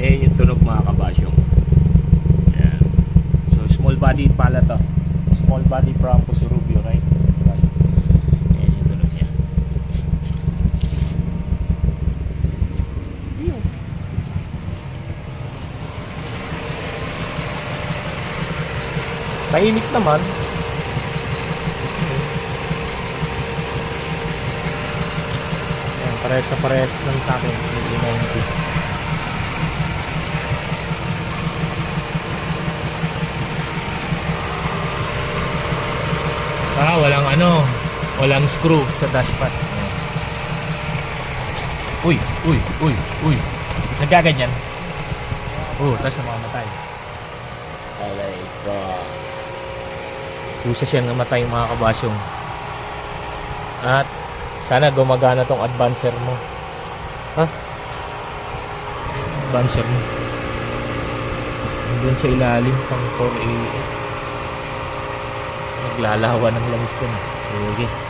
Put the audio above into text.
Eh, yung tunog mga kabasyong. Ayan. So, small body pala to. Small body Brabus Rubio, right? Ayan yung tunog niya. Tahimik naman. Ayan, parehas na parehas lang sa akin. Medyo 90. Ah, walang ano, walang screw sa dashpad. Uy, uy, uy, uy. Nagkaganyan. Oh, tapos namamatay. Alay ka. Kusa siyang namatay mga kabasyong. At sana gumagana tong advancer mo. Ha? Advancer mo. Doon sa ilalim pang 4A. Naglalawa ng langis dun. Sige.